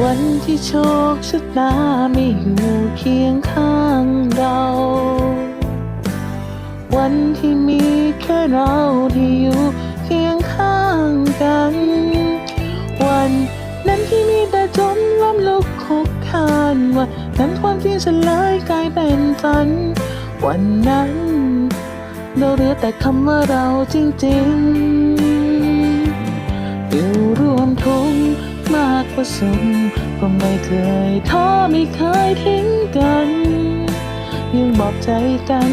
วันที่โชคชะตาไม่อยู่เคียงข้างเรา วันที่มีแค่เราที่อยู่เคียงข้างกัน วันนั้นที่มีแต่จมล้มลุกคุกคานว่านั้นความจริงฉันเลยกลายเป็นฝัน วันนั้นเราเหลือแต่คำว่าเราจริงๆ ก็สุขก็ไม่เคยท้อไม่เคยทิ้งกัน ยังบอกใจกัน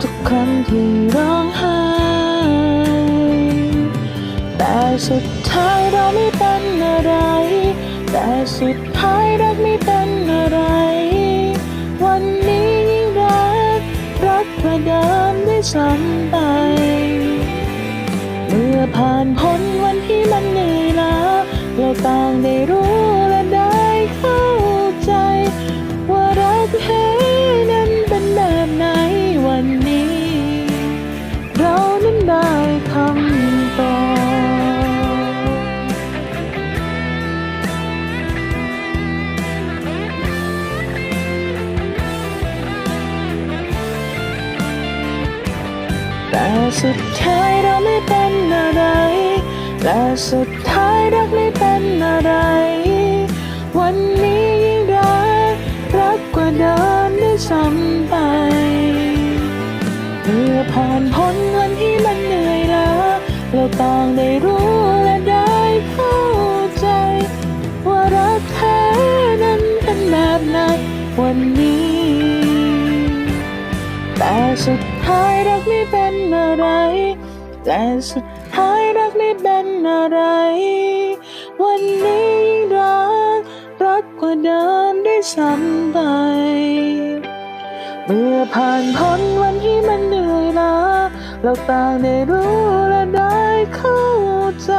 ทุกครั้งที่ร้องไห้แต่สุดท้ายเราไม่เป็นอะไร แต่สุดท้ายรักไม่เป็นอะไร วันนี้ยิ่งรัก รักกว่าเดิมด้วยซ้ำไป เมื่อผ่านพ้นวันที่มันเหนื่อยล้าเราต่างได้รู้ แต่สุดท้ายเราไม่เป็นอะไร แต่สุดท้ายรักไม่เป็นอะไร วันนี้ยิ่งรักรักกว่าเดิมด้วยซ้ำไปเมื่อผ่านพ้นวันที่มันเหนื่อยล้าเราต่างได้รู้ สุดท้ายรักไม่เป็นอะไร แต่สุดท้ายรักไม่เป็นอะไร วันนี้ยิ่งรักรักกว่าเดิมได้ซ้ำไปเมื่อผ่านพ้นวันที่มันเหนื่อยล้าเราต่างได้รู้และได้เข้าใจ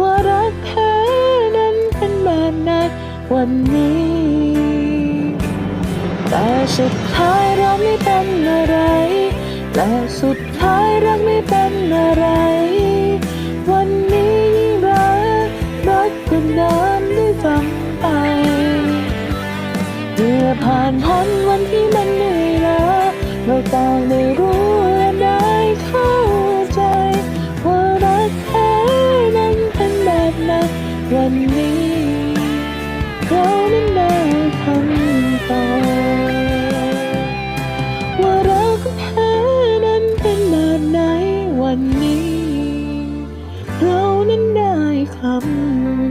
ว่ารักแท้นั้นเป็นแบบไหนวันนี้ สุดท้ายเราไม่เป็นอะไรแต่สุดท้ายรักไม่เป็นอะไร วันนี้ยิ่งรักรักกว่าน้ำด้วยซ้ำไปเมื่อผ่านพ้นวันที่มันเหนื่อยล้าเราต่างได้รู้และได้เข้าใจว่ารักแท้นั้นเป็นแบบนั้นวันนี้เรานั้นได้ทำต่อ thắm